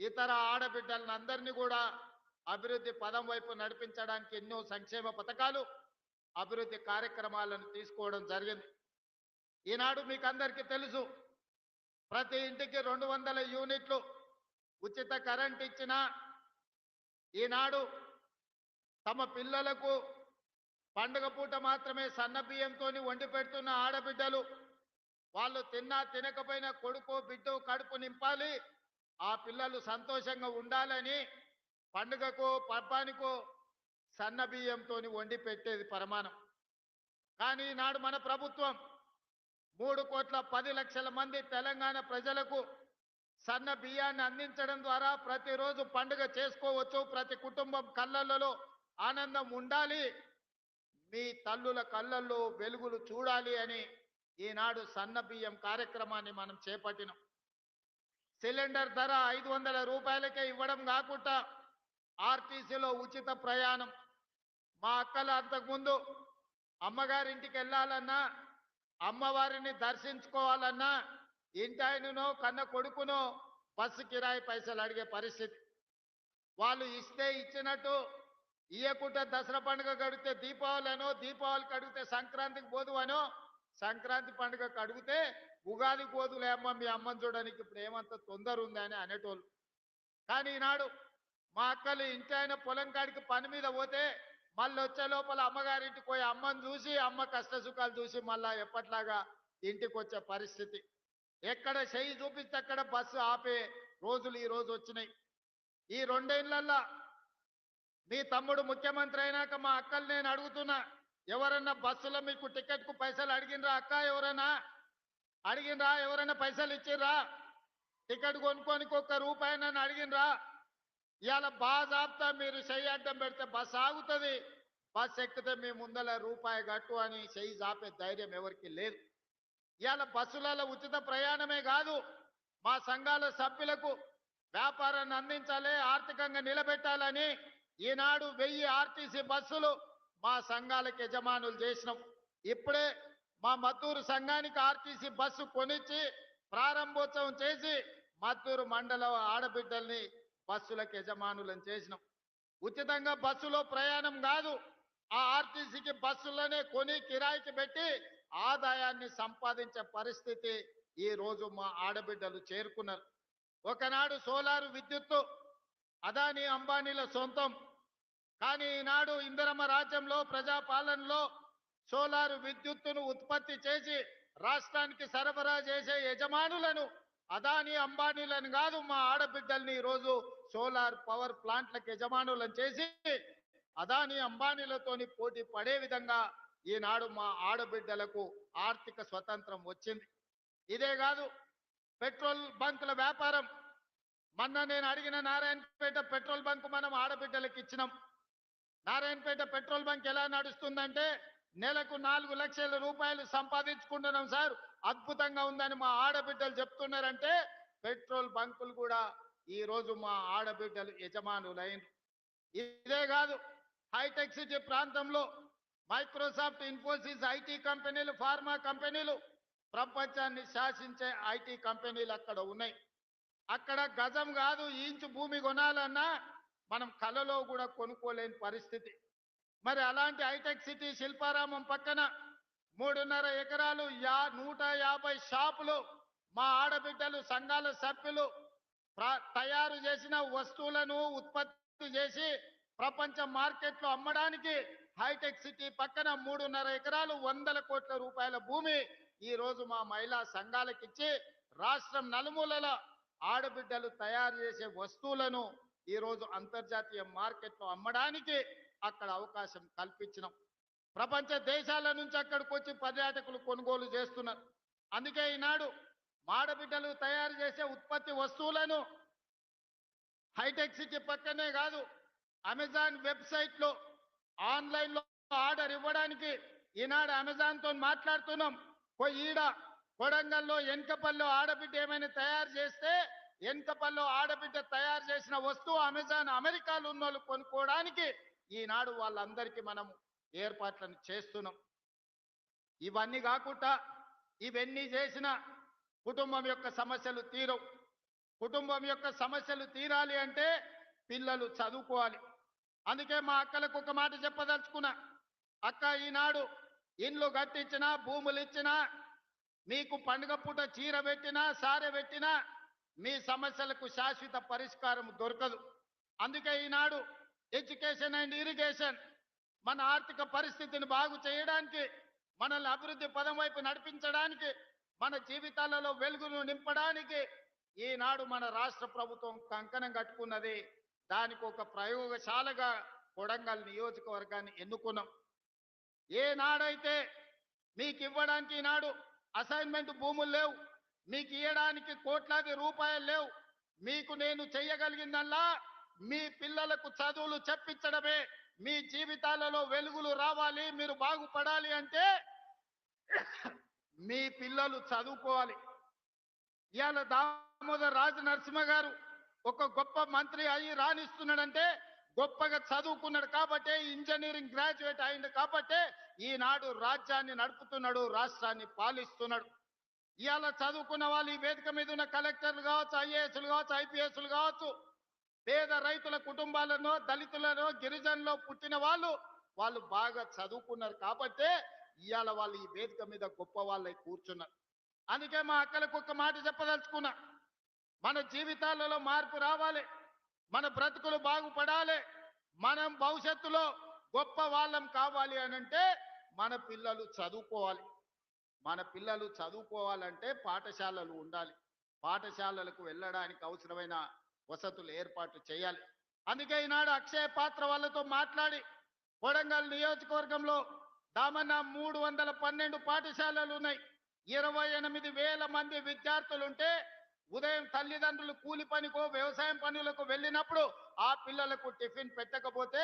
ఇతర ఆడబిడ్డలను అందరినీ కూడా అభివృద్ధి పదం వైపు నడిపించడానికి ఎన్నో సంక్షేమ పథకాలు అభివృద్ధి కార్యక్రమాలను తీసుకోవడం జరిగింది. ఈనాడు మీకు అందరికీ తెలుసు ప్రతి ఇంటికి రెండు వందల యూనిట్లు ఉచిత కరెంట్ ఇచ్చిన ఈనాడు తమ పిల్లలకు పండుగ పూట మాత్రమే సన్న బియ్యంతో వండి పెడుతున్న ఆడబిడ్డలు వాళ్ళు తిన్నా తినకపోయినా కొడుకు బిడ్డ కడుపు నింపాలి. ఆ పిల్లలు సంతోషంగా ఉండాలని పండుగకో పబ్బానికో సన్న బియ్యంతో వండి పెట్టేది పరమాణం కానీ ఈనాడు మన ప్రభుత్వం మూడు కోట్ల పది లక్షల మంది తెలంగాణ ప్రజలకు సన్న బియ్యాన్ని అందించడం ద్వారా ప్రతిరోజు పండుగ చేసుకోవచ్చు. ప్రతి కుటుంబం కళ్ళల్లో ఆనందం ఉండాలి. మీ తల్లుల కళ్ళల్లో వెలుగులు చూడాలి అని ఈనాడు సన్న బియ్యం కార్యక్రమాన్ని మనం చేపట్టినాం. సిలిండర్ ధర ఐదు వందల రూపాయలకే ఇవ్వడం కాకుండా ఆర్టీసీలో ఉచిత ప్రయాణం. మా అక్కలు అంతకుముందు అమ్మగారింటికి వెళ్ళాలన్నా అమ్మవారిని దర్శించుకోవాలన్నా ఇంటాయననో కన్న కొడుకునో బస్సు కిరాయి పైసలు అడిగే పరిస్థితి. వాళ్ళు ఇస్తే ఇచ్చినట్టు ఇయ్యకుంటే దసరా పండుగ కడిగితే దీపావళి అనో దీపావళికి కడిగితే సంక్రాంతికి పోదు అనో సంక్రాంతి పండుగ కడిగితే ఉగాది పోదులే అమ్మ మీ అమ్మని చూడడానికి ఇప్పుడు ఏమంత తొందర ఉంది అని అనేటోళ్ళు. కానీ ఈనాడు మా అక్కలు ఇంటి పొలం కాడికి పని మీద పోతే మళ్ళీ వచ్చే లోపల అమ్మగారింటికి పోయి అమ్మని చూసి అమ్మ కష్ట సుఖాలు చూసి మళ్ళా ఎప్పట్లాగా ఇంటికి వచ్చే పరిస్థితి. ఎక్కడ చెయ్యి చూపిస్తే అక్కడ బస్సు ఆపే రోజులు ఈ రోజు వచ్చినాయి. ఈ రెండేళ్ళల్లా మీ తమ్ముడు ముఖ్యమంత్రి అయినాక మా అక్కలు నేను అడుగుతున్నా ఎవరన్నా బస్సులో మీకు టికెట్కు పైసలు అడిగినరా? అక్క ఎవరైనా అడిగినరా? ఎవరైనా పైసలు ఇచ్చిర్రా? టికెట్ కొనుక్కోనికి ఒక్క రూపాయి నన్ను అడిగినరా ఇవాళ బాజాబ్తా మీరు చెయ్యి అడ్డం పెడితే బస్ ఆగుతుంది. బస్ ఎక్కితే మీ ముందల రూపాయి కట్టు అని చెయ్యి జాపే ధైర్యం ఎవరికి లేదు. ఇవాళ బస్సులలో ఉచిత ప్రయాణమే కాదు మా సంఘాల సభ్యులకు వ్యాపారాన్ని అందించాలి ఆర్థికంగా నిలబెట్టాలని ఈనాడు వెయ్యి ఆర్టీసీ బస్సులు మా సంఘాలకు యజమానులు చేసినాం. ఇప్పుడే మా మద్దూరు సంఘానికి ఆర్టీసీ బస్సు కొనిచ్చి ప్రారంభోత్సవం చేసి మద్దూరు మండల ఆడబిడ్డల్ని బస్సులకు యజమానులను చేసినాం. ఉచితంగా బస్సులో ప్రయాణం కాదు ఆ ఆర్టీసీకి బస్సులోనే కొని కిరాయికి పెట్టి ఆదాయాన్ని సంపాదించే పరిస్థితి ఈ రోజు మా ఆడబిడ్డలు చేరుకున్నారు. ఒకనాడు సోలారు విద్యుత్తు అదానీ అంబానీల సొంతం. కానీ ఈనాడు ఇందిరమ్మ రాజ్యంలో ప్రజాపాలనలో సోలార్ విద్యుత్తును ఉత్పత్తి చేసి రాష్ట్రానికి సరఫరా చేసే యజమానులను అదానీ అంబానీలను కాదు మా ఆడబిడ్డల్ని ఈరోజు సోలార్ పవర్ ప్లాంట్లకు యజమానులను చేసి అదానీ అంబానీలతోని పోటీ పడే విధంగా ఈనాడు మా ఆడబిడ్డలకు ఆర్థిక స్వతంత్రం వచ్చింది. ఇదే కాదు పెట్రోల్ బంకుల వ్యాపారం. మొన్న నేను అడిగిన నారాయణపేట పెట్రోల్ బంక్ మనం ఆడబిడ్డలకు ఇచ్చినాం. నారాయణపేట పెట్రోల్ బంక్ ఎలా నడుస్తుందంటే నెలకు నాలుగు లక్షల రూపాయలు సంపాదించుకుంటున్నాం సార్. అద్భుతంగా ఉందని మా ఆడబిడ్డలు చెప్తున్నారంటే పెట్రోల్ బంకులు కూడా ఈ రోజు మా ఆడబిడ్డలు యజమానులైన ఇదే కాదు హైటెక్ సిటీ ప్రాంతంలో మైక్రోసాఫ్ట్ ఇన్ఫోసిస్ ఐటీ కంపెనీలు ఫార్మా కంపెనీలు ప్రపంచాన్ని శాసించే ఐటీ కంపెనీలు అక్కడ ఉన్నాయి. అక్కడ గజం కాదు ఇంచు భూమి కొనాలన్నా మనం కలలో కూడా కొనుక్కోలేని పరిస్థితి. మరి అలాంటి హైటెక్ సిటీ శిల్పారామం పక్కన మూడున్నర ఎకరాలు యా నూట యాభై షాపులు మా ఆడబిడ్డలు సంఘాల సభ్యులు తయారు చేసిన వస్తువులను ఉత్పత్తి చేసి ప్రపంచ మార్కెట్లో అమ్మడానికి హైటెక్ సిటీ పక్కన మూడున్నర ఎకరాలు వందల కోట్ల రూపాయల భూమి ఈ రోజు మా మహిళా సంఘాలకిచ్చి రాష్ట్రం నలుమూలల ఆడబిడ్డలు తయారు చేసే వస్తువులను ఈరోజు అంతర్జాతీయ మార్కెట్లో అమ్మడానికి అక్కడ అవకాశం కల్పించినాం. ప్రపంచ దేశాల నుంచి అక్కడికి వచ్చి పర్యాటకులు కొనుగోలు చేస్తున్నారు. అందుకే ఈనాడు మాడబిడ్డలు తయారు చేసే ఉత్పత్తి వస్తువులను హైటెక్ సిటీ పక్కనే కాదు అమెజాన్ వెబ్సైట్లో ఆన్లైన్లో ఆర్డర్ ఇవ్వడానికి ఈనాడు అమెజాన్తో మాట్లాడుతున్నాం. పోయి ఈడ కొడంగల్లో ఎన్కపల్లో ఆడబిడ్డ ఏమైనా తయారు చేస్తే ఎన్కపల్లో ఆడబిడ్డ తయారు చేసిన వస్తువు అమెజాన్ అమెరికాలో ఉన్న వాళ్ళు కొనుక్కోవడానికి ఈనాడు వాళ్ళందరికీ మనం ఏర్పాట్లను చేస్తున్నాం. ఇవన్నీ కాకుండా ఇవన్నీ చేసిన కుటుంబం యొక్క సమస్యలు తీరవు. కుటుంబం యొక్క సమస్యలు తీరాలి అంటే పిల్లలు చదువుకోవాలి. అందుకే మా అక్కలకు ఒక మాట చెప్పదలుచుకున్నా. అక్క ఈనాడు ఇండ్లు కట్టించినా భూములు ఇచ్చినా మీకు పండుగ పూట చీర పెట్టినా సారె పెట్టినా మీ సమస్యలకు శాశ్వత పరిష్కారం దొరకదు. అందుకే ఈనాడు ఎడ్యుకేషన్ అండ్ ఇరిగేషన్ మన ఆర్థిక పరిస్థితిని బాగు చేయడానికి మనల్ని అభివృద్ధి పదం వైపు నడిపించడానికి మన జీవితాలలో వెలుగును నింపడానికి ఈనాడు మన రాష్ట్ర ప్రభుత్వం కంకణం కట్టుకున్నది. దానికి ఒక ప్రయోగశాలగా కొడంగల్ నియోజకవర్గాన్ని ఎన్నుకున్నాం. ఏనాడైతే మీకు ఇవ్వడానికి ఈనాడు అసైన్మెంట్ భూములు లేవు. మీకు ఇవ్వడానికి కోట్లాది రూపాయలు లేవు. మీకు నేను చెయ్యగలిగిందల్లా మీ పిల్లలకు చదువులు చెప్పించడమే. మీ జీవితాలలో వెలుగులు రావాలి మీరు బాగుపడాలి అంటే మీ పిల్లలు చదువుకోవాలి. ఇవాళ దామోదర్ రాజు నరసింహ గారు ఒక గొప్ప మంత్రి అయి రాణిస్తున్నాడంటే గొప్పగా చదువుకున్నాడు కాబట్టే ఇంజనీరింగ్ గ్రాడ్యుయేట్ అయింది కాబట్టే ఈనాడు రాజ్యాన్ని నడుపుతున్నాడు రాష్ట్రాన్ని పాలిస్తున్నాడు. ఇవాళ చదువుకున్న వాళ్ళు ఈ వేదిక మీద ఉన్న కలెక్టర్లు కావచ్చు ఐఏఎస్లు కావచ్చు ఐపీఎస్లు కావచ్చు పేద రైతుల కుటుంబాలను దళితులను గిరిజనులో పుట్టిన వాళ్ళు వాళ్ళు బాగా చదువుకున్నారు కాబట్టే ఇవాళ వాళ్ళు ఈ వేదిక మీద గొప్ప వాళ్ళై కూర్చున్నారు. అందుకే మా అక్కలకు ఒక మాట చెప్పదలుచుకున్నా. మన జీవితాలలో మార్పు రావాలి. మన బ్రతుకులు బాగుపడాలి. మనం భవిష్యత్తులో గొప్ప వాళ్ళం కావాలి అని అంటే మన పిల్లలు చదువుకోవాలి. మన పిల్లలు చదువుకోవాలంటే పాఠశాలలు ఉండాలి. పాఠశాలలకు వెళ్ళడానికి అవసరమైన వసతులు ఏర్పాటు చేయాలి. అందుకే ఈనాడు అక్షయ పాత్ర వాళ్ళతో మాట్లాడి కొడంగల్ నియోజకవర్గంలో దామన్న మూడు వందల పన్నెండు పాఠశాలలు ఉన్నాయి. ఇరవై ఎనిమిది వేల మంది విద్యార్థులుంటే ఉదయం తల్లిదండ్రులు కూలి పనికో వ్యవసాయం పనులకు వెళ్ళినప్పుడు ఆ పిల్లలకు టిఫిన్ పెట్టకపోతే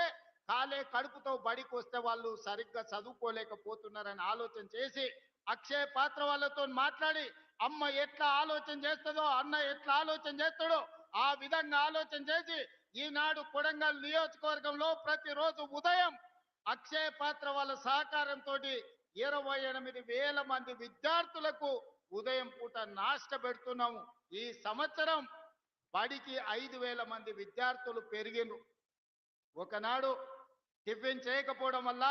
కాలే కడుపుతో బడికి వస్తే వాళ్ళు సరిగ్గా చదువుకోలేకపోతున్నారని ఆలోచన చేసి అక్షయ పాత్ర వాళ్ళతో మాట్లాడి అమ్మ ఎట్లా ఆలోచన చేస్తుందో అన్న ఎట్లా ఆలోచన చేస్తాడో ఆ విధంగా ఆలోచన చేసి ఈనాడు కొడంగల్ నియోజకవర్గంలో ప్రతిరోజు ఉదయం అక్షయ పాత్ర వాళ్ళ సహకారంతో ఇరవై ఎనిమిది వేల మంది విద్యార్థులకు ఉదయం పూట నాష్ట పెడుతున్నాము. ఈ సంవత్సరం బడికి ఐదు వేల మంది విద్యార్థులు పెరిగిండ్రు. ఒకనాడు టిఫిన్ చేయకపోవడం వల్ల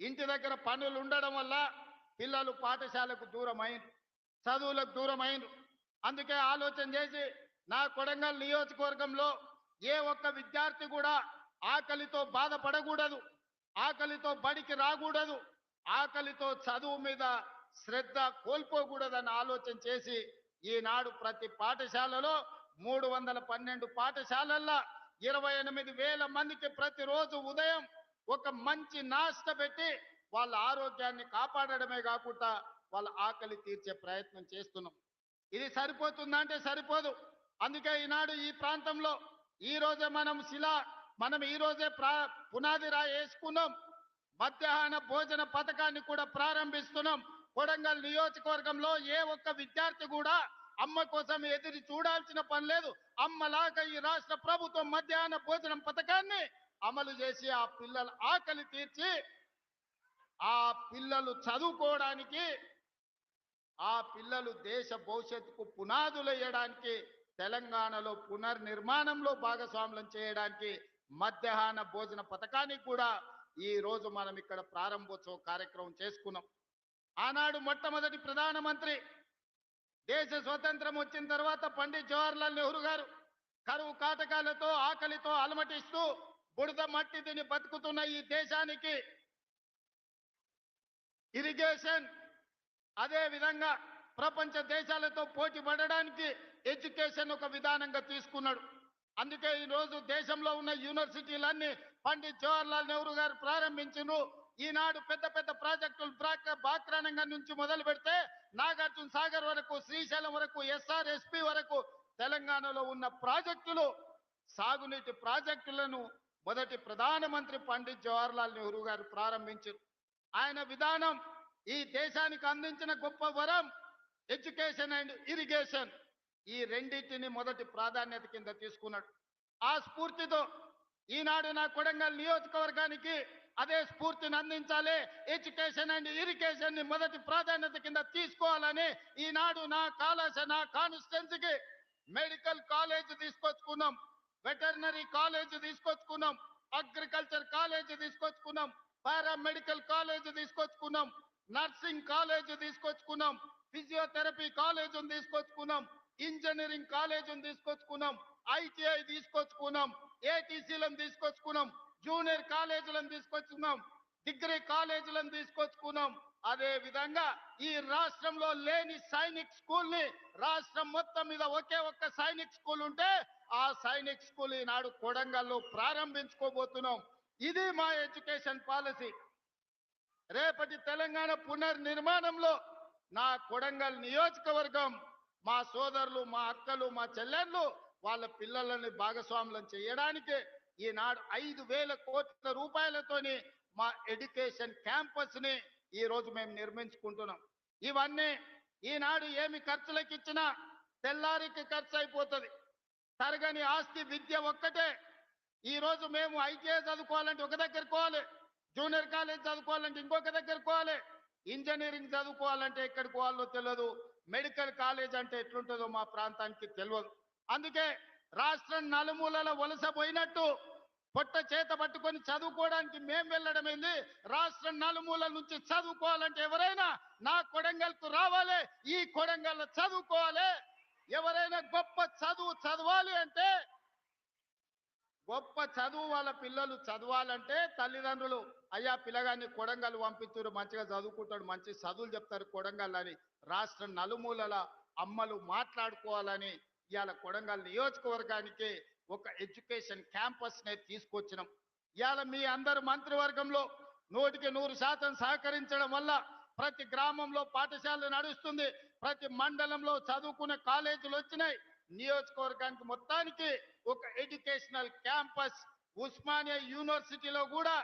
ఇంటి దగ్గర పనులు ఉండడం వల్ల పిల్లలు పాఠశాలకు దూరమైనరు చదువులకు దూరమైనరు అందుకే ఆలోచన చేసి నా కొడంగల్ నియోజకవర్గంలో ఏ ఒక్క విద్యార్థి కూడా ఆకలితో బాధపడకూడదు ఆకలితో బడికి రాకూడదు ఆకలితో చదువు మీద శ్రద్ధ కోల్పోకూడదని ఆలోచన చేసి ఈనాడు ప్రతి పాఠశాలలో మూడు వందల పన్నెండు పాఠశాలల్లో ఇరవై ఎనిమిది వేల మందికి ప్రతిరోజు ఉదయం ఒక మంచి నాష్ట పెట్టి వాళ్ళ ఆరోగ్యాన్ని కాపాడడమే కాకుండా వాళ్ళ ఆకలి తీర్చే ప్రయత్నం చేస్తున్నాం. ఇది సరిపోతుందా అంటే సరిపోదు. అందుకే ఈనాడు ఈ ప్రాంతంలో ఈ రోజే మనం శిలా మనం ఈ రోజే ప్రా పునాది రా వేసుకున్నాం. మధ్యాహ్న భోజన పథకాన్ని కూడా ప్రారంభిస్తున్నాం. కొడంగల్ నియోజకవర్గంలో ఏ ఒక్క విద్యార్థి కూడా అమ్మ కోసం ఎదురు చూడాల్సిన పని లేదు. అమ్మలాగా ఈ రాష్ట్ర ప్రభుత్వం మధ్యాహ్న భోజనం పథకాన్ని అమలు చేసి ఆ పిల్లల ఆకలి తీర్చి ఆ పిల్లలు చదువుకోవడానికి ఆ పిల్లలు దేశ భవిష్యత్తుకు పునాదులు వేయడానికి తెలంగాణలో పునర్నిర్మాణంలో భాగస్వాములం చేయడానికి మధ్యాహ్న భోజన పథకానికి కూడా ఈ రోజు మనం ఇక్కడ ప్రారంభోత్సవ కార్యక్రమం చేసుకున్నాం. ఆనాడు మొట్టమొదటి ప్రధానమంత్రి దేశ స్వతంత్రం వచ్చిన తర్వాత పండిత్ జవహర్లాల్ నెహ్రూ గారు కరువు కాటకాలతో ఆకలితో అలమటిస్తూ బుడద మట్టి తిని బతుకుతున్న ఈ దేశానికి ఇరిగేషన్ అదే విధంగా ప్రపంచ దేశాలతో పోటీ పడడానికి ఎడ్యుకేషన్ ఒక విధానంగా తీసుకున్నాడు. అందుకే ఈ రోజు దేశంలో ఉన్న యూనివర్సిటీలన్నీ పండిత్ జవహర్లాల్ నెహ్రూ గారు ప్రారంభించును. ఈనాడు పెద్ద పెద్ద ప్రాజెక్టులు బ్రాక్ బాక్రానంగం నుంచి మొదలు పెడితే నాగార్జున సాగర్ వరకు శ్రీశైలం వరకు ఎస్ఆర్ఎస్పి వరకు తెలంగాణలో ఉన్న ప్రాజెక్టులు సాగునీటి ప్రాజెక్టులను మొదటి ప్రధానమంత్రి పండిత్ జవహర్లాల్ నెహ్రూ గారు ప్రారంభించారు. ఆయన విధానం ఈ దేశానికి అందించిన గొప్ప వరం ఎడ్యుకేషన్ అండ్ ఇరిగేషన్. ఈ రెండింటిని మొదటి ప్రాధాన్యత కింద తీసుకున్నాడు. ఆ స్ఫూర్తితో ఈనాడు నా కొడంగల్ నియోజకవర్గానికి అదే స్ఫూర్తిని అందించాలి ఎడ్యుకేషన్ అండ్ ఇరిగేషన్ని మొదటి ప్రాధాన్యత కింద తీసుకోవాలని ఈనాడు నా కాలస నా కాన్స్టిట్యున్సీకి మెడికల్ కాలేజ్ తీసుకొచ్చుకున్నాం వెటర్నరీ కాలేజ్ తీసుకొచ్చుకున్నాం అగ్రికల్చర్ కాలేజ్ తీసుకొచ్చుకున్నాం. పారామెడికల్ కాలేజ్ తీసుకొచ్చుకున్నాం. నర్సింగ్ కాలేజ్ తీసుకొచ్చుకున్నాం. ఫిజియోథెరపీ కాలేజీని తీసుకొచ్చుకున్నాం. ఇంజనీరింగ్ కాలేజీని తీసుకొచ్చుకున్నాం. ఐటీఐ తీసుకొచ్చుకున్నాం. ఏటీసీలను తీసుకొచ్చుకున్నాం. జూనియర్ కాలేజీలను తీసుకొచ్చుకున్నాం. డిగ్రీ కాలేజీలను తీసుకొచ్చుకున్నాం. అదే విధంగా ఈ రాష్ట్రంలో లేని సైనిక్ స్కూల్ని రాష్ట్రం మొత్తం మీద ఒకే ఒక్క సైనిక్ స్కూల్ ఉంటే ఆ సైనిక్ స్కూల్ ఈనాడు కొడంగల్లో ప్రారంభించుకోబోతున్నాం. ఇది మా ఎడ్యుకేషన్ పాలసీ. రేపటి తెలంగాణ పునర్నిర్మాణంలో నా కొడంగల్ నియోజకవర్గం మా సోదరులు మా అక్కలు మా చెల్లెళ్ళు వాళ్ళ పిల్లలని భాగస్వాములను చేయడానికి ఈనాడు ఐదు వేల కోట్ల రూపాయలతోని మా ఎడ్యుకేషన్ క్యాంపస్ని ఈ రోజు మేము నిర్మించుకుంటున్నాం. ఇవన్నీ ఈనాడు ఏమి ఖర్చులకు ఇచ్చినా తెల్లారికి ఖర్చు అయిపోతుంది తరగని ఆస్తి విద్య ఒక్కటే ఈ రోజు మేము ఐటీఐ చదువుకోవాలంటే ఒక దగ్గర పోవాలి. జూనియర్ కాలేజ్ చదువుకోవాలంటే ఇంకొక దగ్గర పోవాలి. ఇంజనీరింగ్ చదువుకోవాలంటే ఎక్కడికి పోవాలో తెలియదు మెడికల్ కాలేజ్ అంటే ఎట్లుంటుందో మా ప్రాంతానికి తెలియదు అందుకే రాష్ట్రం నలుమూలల వలస పోయినట్టు పొట్ట చేత పట్టుకొని చదువుకోవడానికి మేం వెళ్ళడమైంది రాష్ట్రం నలుమూలల నుంచి చదువుకోవాలంటే ఎవరైనా నా కొడంగల్కు రావాలి. ఈ కొడంగల్ చదువుకోవాలి. ఎవరైనా గొప్ప చదువు చదవాలి అంటే గొప్ప చదువు వాళ్ళ పిల్లలు చదవాలంటే తల్లిదండ్రులు అయ్యా పిల్లగాన్ని కొడంగల్ పంపిస్తారు మంచిగా చదువుకుంటాడు మంచి చదువులు చెప్తారు కొడంగల్ అని రాష్ట్ర నలుమూలల అమ్మలు మాట్లాడుకోవాలని ఇవాళ కొడంగల్ నియోజకవర్గానికి ఒక ఎడ్యుకేషన్ క్యాంపస్ నే తీసుకొచ్చినాం. ఇవాళ మీ అందరు మంత్రివర్గంలో నూటికి నూరు శాతం సహకరించడం వల్ల ప్రతి గ్రామంలో పాఠశాల నడుస్తుంది ప్రతి మండలంలో చదువుకునే కాలేజీలు వచ్చినాయి నియోజకవర్గానికి మొత్తానికి ఒక ఎడ్యుకేషనల్ క్యాంపస్ ఉస్మానియా యూనివర్సిటీలో కూడా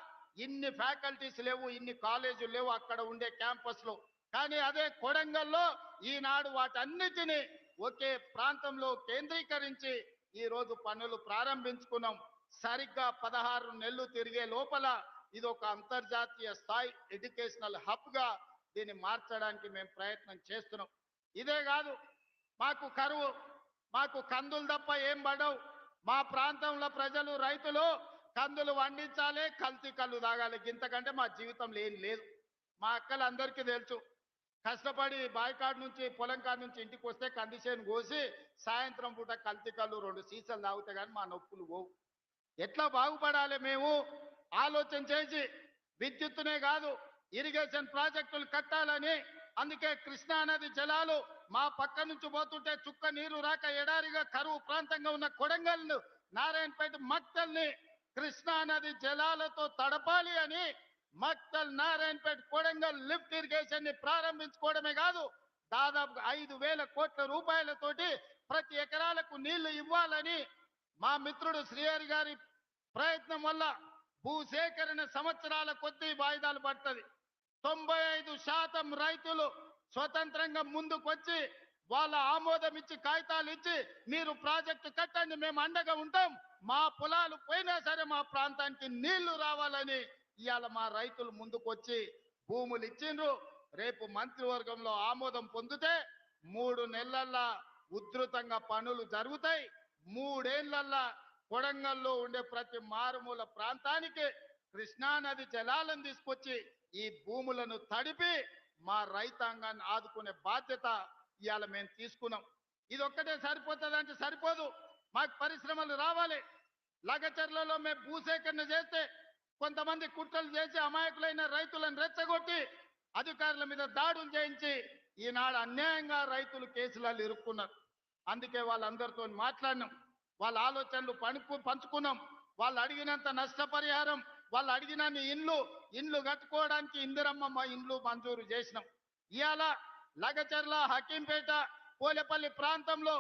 ఇన్ని ఫ్యాకల్టీస్ లేవు ఇన్ని కాలేజీలు లేవు అక్కడ ఉండే క్యాంపస్లో. కానీ అదే కొడంగల్లో ఈనాడు వాటన్నిటిని ఒకే ప్రాంతంలో కేంద్రీకరించి ఈరోజు పనులు ప్రారంభించుకున్నాం. సరిగ్గా పదహారు నెలలు తిరిగే లోపల ఇది ఒక అంతర్జాతీయ స్థాయి ఎడ్యుకేషనల్ హబ్గా దీన్ని మార్చడానికి మేము ప్రయత్నం చేస్తున్నాం. ఇదే కాదు మాకు కరువు మాకు కందులు తప్ప ఏం పడవు. మా ప్రాంతంలో ప్రజలు రైతులు కందులు వండించాలి కల్తీ కళ్ళు తాగాలి. ఇంతకంటే మా జీవితం లేని లేదు. మా అక్కలు అందరికీ తెలుసు. కష్టపడి బాయికాడ్ నుంచి పొలం కాడ నుంచి ఇంటికి వస్తే కందిసేను కోసి సాయంత్రం పూట కల్తీ కళ్ళు రెండు సీసాలు తాగితే కానీ మా నొప్పులు పోవు. ఎట్లా బాగుపడాలి మేము? ఆలోచన చేసి విద్యుత్తునే కాదు ఇరిగేషన్ ప్రాజెక్టులు కట్టాలని అందుకే కృష్ణా నది జలాలు మా పక్క నుంచి పోతుంటే చుక్క నీరు రాక ఎడారిగా కరువు ప్రాంతంగా ఉన్న కొడంగల్ను నారాయణపేట మక్తల్ని కృష్ణా నది జలాలతో తడపాలి అని మక్తల్ నారాయణపేట కొడంగల్ లిఫ్ట్ ఇరిగేషన్ని ప్రారంభించుకోవడమే కాదు దాదాపు ఐదు వేల కోట్ల రూపాయలతోటి ప్రతి ఎకరాలకు నీళ్ళు ఇవ్వాలని మా మిత్రుడు శ్రీహరి గారి ప్రయత్నం వల్ల భూసేకరణ సంవత్సరాల కొద్దీ వాయిదాలు పడుతుంది. తొంభై ఐదు శాతం రైతులు స్వతంత్రంగా ముందుకొచ్చి వాళ్ళ ఆమోదం ఇచ్చి కాగితాలు ఇచ్చి మీరు ప్రాజెక్టు కట్టండి మేము అండగా ఉంటాం. మా పొలాలు పోయినా సరే మా ప్రాంతానికి నీళ్ళు రావాలని ఇవాళ మా రైతులు ముందుకొచ్చి భూములు ఇచ్చిండ్రు. రేపు మంత్రివర్గంలో ఆమోదం పొందితే మూడు నెలల్లో ఉధృతంగా పనులు జరుగుతాయి. మూడేళ్ళల్లా కొడంగల్లో ఉండే ప్రతి మారుమూల ప్రాంతానికి కృష్ణా నది జలాలను తీసుకొచ్చి ఈ భూములను తడిపి మా రైతాంగాన్ని ఆదుకునే బాధ్యత ఇవాళ మేము తీసుకున్నాం. ఇది ఒక్కటే సరిపోతుంది అంటే సరిపోదు. మాకు పరిశ్రమలు రావాలి. లగచర్లలో మేము భూసేకరణ చేస్తే కొంతమంది కుట్రలు చేసి అమాయకులైన రైతులను రెచ్చగొట్టి అధికారుల మీద దాడులు చేయించి ఈనాడు అన్యాయంగా రైతులు కేసులలో ఇరుక్కున్నారు. అందుకే వాళ్ళందరితో మాట్లాడినాం. వాళ్ళ ఆలోచనలు పనుకు పంచుకున్నాం. వాళ్ళు అడిగినంత నష్టపరిహారం వాళ్ళు అడిగిన ఇండ్లు ఇండ్లు కట్టుకోవడానికి ఇందిరమ్మ మా ఇండ్లు మంజూరు చేసినాం. ఇవాళ లగచర్ల హకీంపేట పోలేపల్లి ప్రాంతంలో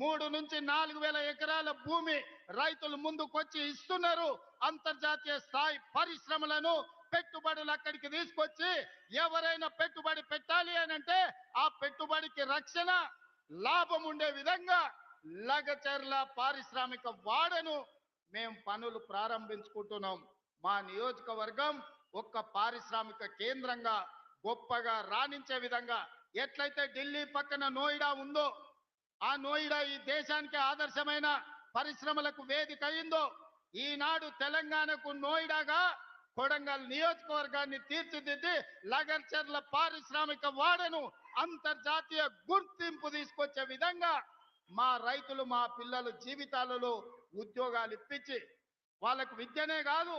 మూడు నుంచి నాలుగు వేల ఎకరాల భూమి రైతులు ముందుకొచ్చి ఇస్తున్నారు. అంతర్జాతీయ స్థాయి పరిశ్రమలను పెట్టుబడులు అక్కడికి తీసుకొచ్చి ఎవరైనా పెట్టుబడి పెట్టాలి అని అంటే ఆ పెట్టుబడికి రక్షణ లాభం ఉండే విధంగా లగచర్ల పారిశ్రామిక వాడను మేము పనులు ప్రారంభించుకుంటున్నాం. మా నియోజకవర్గం ఒక్క పారిశ్రామిక కేంద్రంగా గొప్పగా రాణించే విధంగా ఎట్లయితే ఢిల్లీ పక్కన నోయిడా ఉందో ఆ నోయిడా ఈ దేశానికి ఆదర్శమైన పరిశ్రమలకు వేదిక అయిందో ఈనాడు తెలంగాణకు నోయిడాగా కొడంగల్ నియోజకవర్గాన్ని తీర్చిదిద్ది లగర్చర్ల పారిశ్రామిక వాడను అంతర్జాతీయ గుర్తింపు తీసుకొచ్చే విధంగా మా రైతులు మా పిల్లల జీవితాలలో ఉద్యోగాలు ఇప్పించి వాళ్ళకు విద్యనే కాదు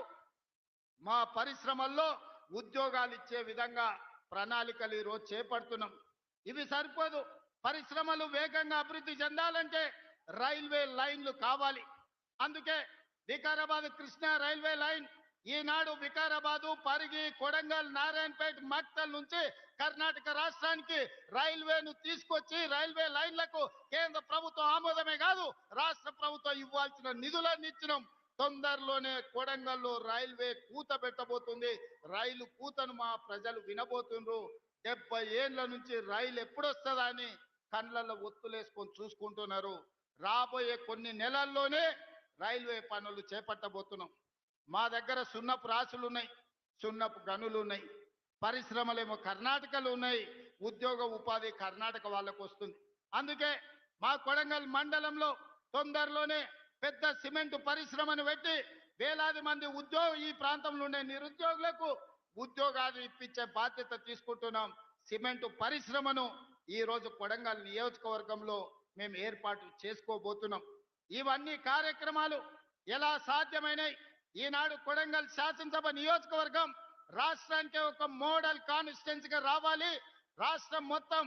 మా పరిశ్రమల్లో ఉద్యోగాలు ఇచ్చే విధంగా ప్రణాళికలు ఈరోజు చేపడుతున్నాం. ఇవి సరిపోదు. పరిశ్రమలు వేగంగా అభివృద్ధి చెందాలంటే రైల్వే లైన్లు కావాలి. అందుకే వికారాబాద్ కృష్ణా రైల్వే లైన్ ఈనాడు వికారాబాదు పరిగి కొడంగల్ నారాయణపేట మక్తల్ నుంచి కర్ణాటక రాష్ట్రానికి రైల్వేను తీసుకొచ్చి రైల్వే లైన్లకు కేంద్ర ప్రభుత్వం ఆమోదమే కాదు రాష్ట్ర ప్రభుత్వం ఇవ్వాల్సిన నిధులను ఇచ్చినాం. తొందరలోనే కొడంగల్లో రైల్వే కూత పెట్టబోతుంది. రైలు కూతను మా ప్రజలు వినబోతుండ్రు. డెబ్బై ఏళ్ళ నుంచి రైలు ఎప్పుడొస్తుందా అని కండ్లలో ఒత్తులేసుకొని చూసుకుంటున్నారు. రాబోయే కొన్ని నెలల్లోనే రైల్వే పనులు చేపట్టబోతున్నాం. మా దగ్గర సున్నపు రాసులు ఉన్నాయి సున్నపు గనులు ఉన్నాయి పరిశ్రమలేమో కర్ణాటకలు ఉన్నాయి ఉద్యోగ ఉపాధి కర్ణాటక వాళ్ళకు వస్తుంది అందుకే మా కొడంగల్ మండలంలో తొందరలోనే పెద్ద సిమెంట్ పరిశ్రమను పెట్టి వేలాది మంది ఉద్యోగ ఈ ప్రాంతంలో ఉండే నిరుద్యోగులకు ఉద్యోగాలు ఇప్పించే బాధ్యత తీసుకుంటున్నాం. సిమెంట్ పరిశ్రమను ఈ రోజు కొడంగల్ నియోజకవర్గంలో మేము ఏర్పాటు చేసుకోబోతున్నాం. ఇవన్నీ కార్యక్రమాలు ఎలా సాధ్యమైనాయి? ఈనాడు కొడంగల్ శాసనసభ నియోజకవర్గం రాష్ట్రానికి ఒక మోడల్ కాన్స్టిట్యున్సీగా రావాలి. రాష్ట్రం మొత్తం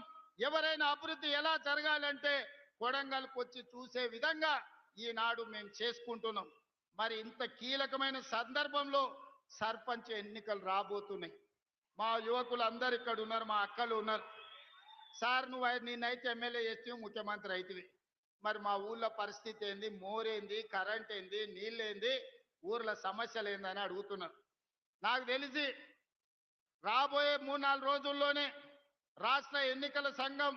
ఎవరైనా అభివృద్ధి ఎలా జరగాలంటే కొడంగల్కి వచ్చి చూసే విధంగా ఈనాడు మేము చేసుకుంటున్నాం. మరి ఇంత కీలకమైన సందర్భంలో సర్పంచ్ ఎన్నికలు రాబోతున్నాయి. మా యువకులు అందరు ఇక్కడ ఉన్నారు మా అక్కలు ఉన్నారు. సార్ నువ్వు నేనైతే నిన్నైతే ఎమ్మెల్యే చేస్తే ముఖ్యమంత్రి అయితే మరి మా ఊళ్ళో పరిస్థితి ఏంది? మోరేంది? కరెంట్ ఏంది? నీళ్ళేంది ఊర్ల సమస్యలు ఏందని అడుగుతున్నారు. నాకు తెలిసి రాబోయే మూడు నాలుగు రోజుల్లోనే రాష్ట్ర ఎన్నికల సంఘం